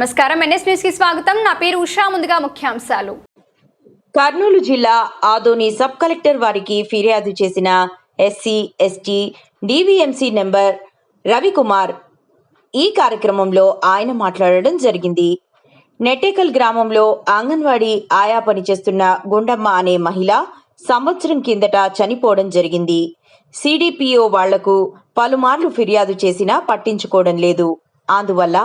నమస్కారం. ఎన్ఎస్ న్యూస్కి స్వాగతం. నా పేరు ఉషా. ముందుగా ముఖ్యాంశాలు. కర్నూలు జిల్లా ఆదోని సబ్ కలెక్టర్ వారికి ఫిర్యాదు చేసిన SC ST DVMC number Ravikumar. ఈ కార్యక్రమంలో ఆయన మాట్లాడడం జరిగింది. నెట్టేకల్ గ్రామంలో అంగన్వాడీ ఆయా పనిచేస్తున్న గుండమ్మ అనే మహిళ సంవత్సరం కిందట చనిపోవడం జరిగింది. సిడిపిఓ వాళ్ళకు పలుమార్లు ఫిర్యాదు చేసినా పట్టించుకోవడం లేదు. అందువల్ల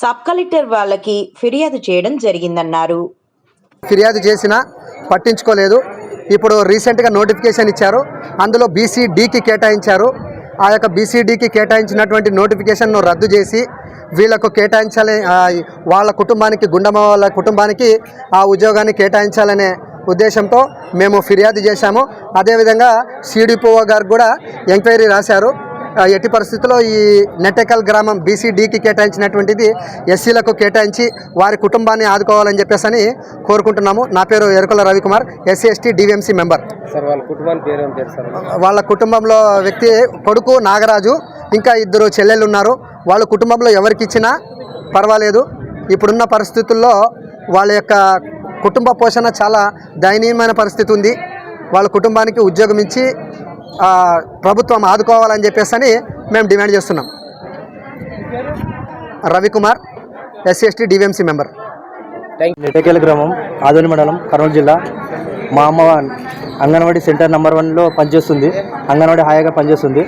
సబ్ కలెక్టర్ వాళ్ళకి ఫిర్యాదు చేయడం జరిగిందన్నారు. ఫిర్యాదు చేసినా పట్టించుకోలేదు. ఇప్పుడు రీసెంట్గా నోటిఫికేషన్ ఇచ్చారు. అందులో బీసీడీకి కేటాయించారు. ఆ యొక్క బీసీడీకి కేటాయించినటువంటి నోటిఫికేషన్ను రద్దు చేసి వీళ్ళకు కేటాయించాలి వాళ్ళ కుటుంబానికి గుండమ్మ వాళ్ళ కుటుంబానికి ఆ ఉద్యోగాన్ని కేటాయించాలనే ఉద్దేశంతో మేము ఫిర్యాదు చేశాము. అదేవిధంగా సిడిపిఓ గారు కూడా ఎంక్వైరీ రాశారు. ఎట్టి పరిస్థితుల్లో ఈ నెట్టెకల్ గ్రామం బీసీడీకి కేటాయించినటువంటిది ఎస్సీలకు కేటాయించి వారి కుటుంబాన్ని ఆదుకోవాలని చెప్పేసి అని కోరుకుంటున్నాము. నా పేరు Erukala Ravikumar SC ST DVMC member. వాళ్ళ కుటుంబంలో వ్యక్తి కొడుకు నాగరాజు ఇంకా ఇద్దరు చెల్లెళ్ళు ఉన్నారు. వాళ్ళ కుటుంబంలో ఎవరికి ఇచ్చినా పర్వాలేదు. ఇప్పుడున్న పరిస్థితుల్లో వాళ్ళ యొక్క కుటుంబ పోషణ చాలా దయనీయమైన పరిస్థితి ఉంది. వాళ్ళ కుటుంబానికి ఉద్యోగం ఇచ్చి ప్రభుత్వం ఆదుకోవాలని చెప్పేసి అని మేము డిమాండ్ చేస్తున్నాం. Ravikumar SC ST DVMC member. Netakela గ్రామం ఆదోని మండలం కర్నూలు జిల్లా. మా అమ్మ అంగన్వాడీ సెంటర్ నెంబర్ వన్లో పనిచేస్తుంది. అంగన్వాడీ హాయిగా పనిచేస్తుంది.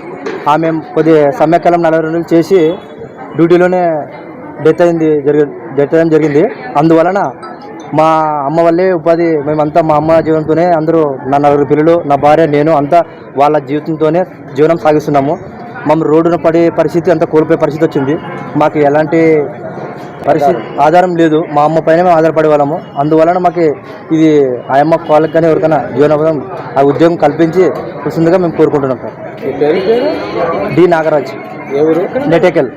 ఆమె కొద్ది సమ్మెకాలం నలభై రోజులు చేసి డ్యూటీలోనే డెత్ అయింది జరిగి డెత్ అయింది జరిగింది. అందువలన మా అమ్మ వల్లే ఉపాధి మేమంతా మా అమ్మ జీవనంతోనే అందరూ నా నలుగురు పిల్లలు నా భార్య నేను అంతా వాళ్ళ జీవితంతోనే జీవనం సాగిస్తున్నాము. మమ్మల్ని రోడ్డున పడే పరిస్థితి అంతా కోల్పోయే పరిస్థితి వచ్చింది. మాకు ఎలాంటి పరిస్థితి ఆధారం లేదు. మా అమ్మ పైన మేము ఆధారపడే వాళ్ళము. అందువలన మాకు ఇది ఆ అమ్మ వాళ్ళకి కానీ ఎవరికైనా జీవనోపాధం ఆ ఉద్యోగం కల్పించి వస్తుందిగా మేము కోరుకుంటున్నాం సార్. డి నాగరాజ్. నెటేకల్.